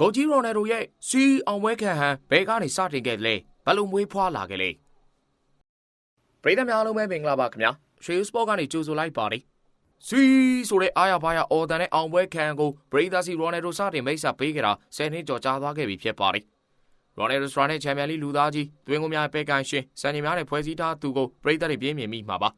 ဂိုကြီးရိုနယ်ဒိုရဲ့စီအောင်ပွဲခံဟန်ဘဲကနေစတင်ခဲ့လေဘယ်လိုမွေးဖွားလာခဲ့လဲပရိသတ်များအားလုံးပဲမင်္ဂလာပါခင်ဗျာရွှေစပေါ့ကနေကြိုဆိုလိုက်ပါတယ်စီဆိုတဲ့အားရပါးရအော်တန်နဲ့အောင်ပွဲခံကိုပရိသတ်စီရိုနယ်ဒိုစတင်မိတ်ဆက်ပေးခဲ့တာ10နှစ်ကျော်ကြာသွားခဲ့ပြီဖြစ်ပါတယ်ရိုနယ်ဒိုစထရာနဲ့ချန်ပီယံလိလူသားကြီးတွင်ကုန်များပဲကန်ရှင်စံနေများနဲ့ဖွဲ့စည်းထားသူကိုပရိသတ်တွေပြင်းမြင်မိမှာပါ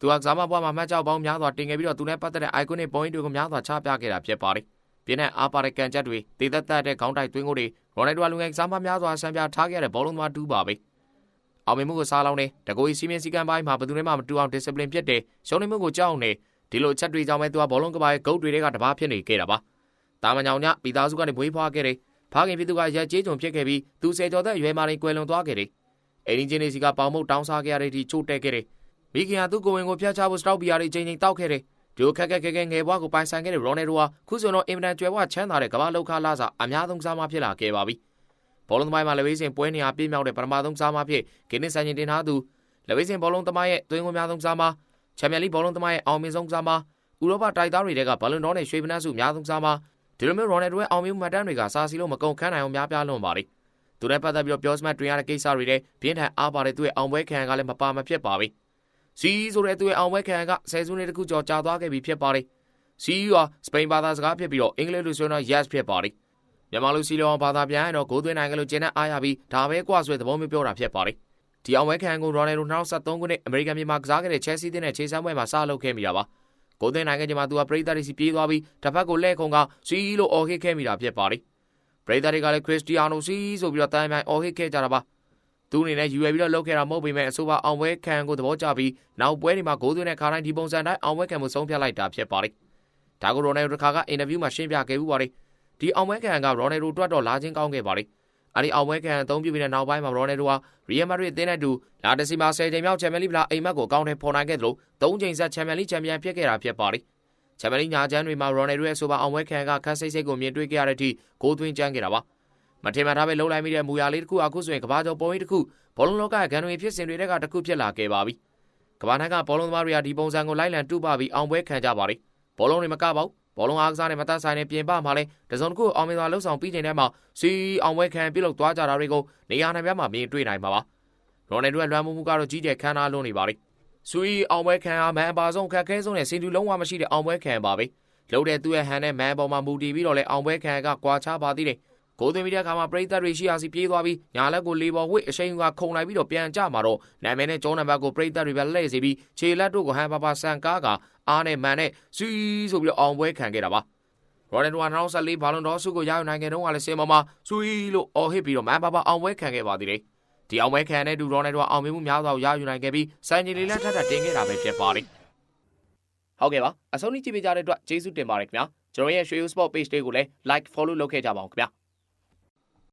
သူကစားမပွားမှာမှတ်ကြောက်ပေါင်းများစွာတင်ခဲ့ပြီးတော့သူနဲ့ပတ်သက်တဲ့ iconic point တွေကိုများစွာချပြခဲ့တာဖြစ်ပါတယ် ပြင်းတဲ့အားပါတဲ့ကန်ချက်တွေဒေသသက်တဲ့ခေါင်းတိုက်သွင်းကိုတွေရိုနယ်ဒိုလူငယ်ကစားမများစွာဆံပြထားခဲ့တဲ့ဘောလုံးသမားတူပါပဲအောင်မြင်မှုကိုစားလောင်းနေတကိုယ်စီမင်းစည်းကမ်းပိုင်းမှာဘယ်သူမှမတူအောင် discipline ဖြစ်တယ်ရှုံးနေမှုကိုကြောက်နေဒီလိုချက်တွေကြောင့်ပဲသူကဘောလုံးကပါရဲ့ဂုတ်တွေကတပားဖြစ်နေခဲ့တာပါတာမညောင်ညပီသားစုကနေမွေးဖွားခဲ့တယ်ဖခင်ဖြစ်သူကရက်ကျေးကြုံဖြစ်ခဲ့ပြီးသူဆယ်ကျော်သက်အရွယ်မှာနေကွယ်လွန်သွားခဲ့တယ်အိမ်ကြီးနေစီကပေါင်မုတ်တောင်းစားခဲ့ရတဲ့ဒီချိုးတက်ခဲ့တယ်မိခင်ကသူ့ကိုယ်ဝင်ကိုဖျက်ချဖို့စတောက်ပီယာတွေချိန်ချိန်တောက်ခဲ့တယ် ဒီလိုခက်ခက်ခဲခဲငယ်ဘွားကိုပိုင်ဆိုင်ခဲ့တဲ့ရိုနယ်ဒိုဟာခုဆိုတော့အင်မတန်ကျွယ်ဝချမ်းသာတဲ့ကမ္ဘာလောက်ခလာစာအများဆုံးစားမဖြစ်လာခဲ့ပါပြီ။ဘောလုံးသမိုင်းမှာလက်ဝဲစင်ပွဲနေရာပြည့်မြောက်တဲ့ပထမဆုံးစားမဖြစ်ဂိနစ်ဆိုင်ရင်တင်ထားသူလက်ဝဲစင်ဘောလုံးသမိုင်းရဲ့သွင်းကိုများဆုံးစားမချန်ပီယံလိဘောလုံးသမိုင်းရဲ့အောင်မြင်ဆုံးစားမဥရောပတိုက်သားတွေကဘလန်ဒေါနဲ့ရွှေဖနက်စုအများဆုံးစားမဒီလိုမျိုးရိုနယ်ဒိုရဲ့အောင်မြင်မှုမှတ်တမ်းတွေကစာစီလို့မကုန်ခန်းနိုင်အောင်များပြားလွန်ပါလေ။သူနဲ့ပတ်သက်ပြီးတော့ပြောစမှတ်တွင်ရတဲ့ကိစ္စတွေတဲ့ပြင်းထန်အားပါတဲ့သူ့ရဲ့အောင်ပွဲခံကလည်းမပါမဖြစ်ပါဘူး။ စီဆိုတဲ့သူရဲ့အောင်ပွဲခံကဆယ်စုနှစ်တခုကျော်ကြာသွားခဲ့ပြီဖြစ်ပါတယ်။ CEO ဟာစပိန်ဘာသာစကားဖြစ်ပြီးတော့အင်္ဂလိပ်လိုဆိုတော့ yes ဖြစ်ပါတယ်။မြန်မာလိုစီလောဘာသာပြန်ရင်တော့ဂိုးသွင်းနိုင်ကလေးကျင်းတဲ့အားရပြီးဒါပဲကွာဆိုတဲ့သဘောမျိုးပြောတာဖြစ်ပါတယ်။ဒီအောင်ဝဲခံကိုရိုနယ်ဒို2023ခုနှစ်အမေရိကန်ပြည်မှာကစားခဲ့တဲ့ Chelsea တင်းနဲ့ခြေစမ်းပွဲမှာစလုပ်ခဲ့မိတာပါ။ဂိုးသွင်းနိုင်ခဲ့ချိန်မှာသူကပရိသတ်တွေစီပြေးသွားပြီးတစ်ဖက်ကိုလှည့်ခုံက CEO လို့အော်ဟစ်ခဲ့မိတာဖြစ်ပါတယ်။ပရိသတ်တွေကလည်း Cristiano C ဆိုပြီးတော့တန်ပြန်အော်ဟစ်ခဲ့ကြတာပါ။ သူအနေနဲ့ယူရပြီးတော့လုပ်ခဲ့တာမဟုတ်ပေမဲ့အဆိုပါအောင်ပွဲခံကိုသဘောကျပြီးနောက်ပွဲတွေမှာဂိုးသွင်းတဲ့ခါတိုင်းဒီပုံစံတိုင်းအောင်ပွဲခံမှုဆုံးဖြတ်လိုက်တာဖြစ်ပါတယ်။ဒါကိုရိုနယ်ဒိုတခါကအင်တာဗျူးမှာရှင်းပြခဲ့ဦးပါတယ်။ဒီအောင်ပွဲခံကရိုနယ်ဒိုတွတ်တော့လာချင်းကောင်းခဲ့ပါတယ်။အဲဒီအောင်ပွဲခံအသုံးပြုပြီးတဲ့နောက်ပိုင်းမှာရိုနယ်ဒိုဟာရီယယ်မက်ဒရစ်အသင်းနဲ့တူလာတစီမှာ10ချိန်မြောက်ချန်ပီယံလိဗလာအိမ်မက်ကိုကောင်းထဲပေါ်နိုင်ခဲ့သလို3ချိန်ဆက်ချန်ပီယံလိချန်ပီယံဖြစ်ခဲ့တာဖြစ်ပါတယ်။ချန်ပီယံလိညာချမ်းတွေမှာရိုနယ်ဒိုရဲ့ဆိုပါအောင်ပွဲခံကခက်စိတ်စိတ်ကိုမြင်တွေ့ခဲ့ရတဲ့အထိဂိုးသွင်းကြမ်းခဲ့တာပါ။ မထင်မှတ်ထားပဲလှုပ်လိုက်မိတဲ့မူရလေးတစ်ခုအခုဆိုရင်ကဘာကျော်ပုံရိပ်တစ်ခုဘောလုံးလောကရဲ့ဂန်တွေဖြစ်စဉ်တွေကတစ်ခုဖြစ်လာခဲ့ပါပြီ။ကဘာနိုင်ကဘောလုံးသမားတွေကဒီပုံစံကိုလိုက်လံတူပါပြီးအောင်ပွဲခံကြပါလိမ့်။ဘောလုံးတွေမကပါဘူး။ဘောလုံးအားကစားနဲ့မသက်ဆိုင်တဲ့ပြင်ပမှာလည်းတစုံတစ်ခုအောင်မြင်စွာလှုပ်ဆောင်ပြီးချိန်ထဲမှာစီအောင်ပွဲခံပြုတ်လောက်သွားကြတာတွေကိုနေရာနိုင်ပြမှာမြင်တွေ့နိုင်မှာပါ။ရိုနယ်ဒိုရဲ့လွှမ်းမိုးမှုကတော့ကြီးကျယ်ခမ်းနားလွန်းနေပါလိမ့်။စူရီအောင်ပွဲခံအားမန်အပါဆုံးခက်ခဲဆုံးနဲ့စင်တူလုံးဝမရှိတဲ့အောင်ပွဲခံပါပဲ။လှုပ်တဲ့သူ့ရဲ့ဟန်နဲ့မန်ပေါ်မှာမူတည်ပြီးတော့လဲအောင်ပွဲခံကကွာခြားပါသေးတယ်။ ကိုသွင်းပြီးတဲ့အခါမှာပရိသတ်တွေရှိရာစီပြေးသွားပြီးညာလက်ကိုလေပေါ်ဝှစ်အရှိန်ကခုံလိုက်ပြီးတော့ပြန်ကြမှာတော့နာမည်နဲ့ကျောင်းနံပါတ်ကိုပရိသတ်တွေပဲလှည့်စီပြီးခြေလက်တို့ကိုဟန်ပါပါဆန်ကားကအားနဲ့မန်နဲ့စီးဆိုပြီးတော့အောင်ပွဲခံခဲ့တာပါရိုနယ်ဒိုက2014ဘာလွန်ဒေါ်ဆုကိုရယူနိုင်ခဲ့တော့ကလည်းစင်မမစူီလို့အော်ဟစ်ပြီးတော့မန်ပါပါအောင်ပွဲခံခဲ့ပါသေးတယ်ဒီအောင်ပွဲခံတဲ့ဒူရိုနယ်ဒိုကအောင်မြင်မှုများစွာရယူနိုင်ခဲ့ပြီးစံချိန်လေးလက်ထပ်ထပ်တင်ခဲ့တာပဲဖြစ်ပါတယ်ဟုတ်ကဲ့ပါအဆုံးထိကြည့်ပေးကြတဲ့အတွက်ကျေးဇူးတင်ပါတယ်ခင်ဗျာကျွန်တော်ရဲ့ရွှေ sport page လေးကိုလည်း like follow လုပ်ခဲ့ကြပါအောင်ခင်ဗျာ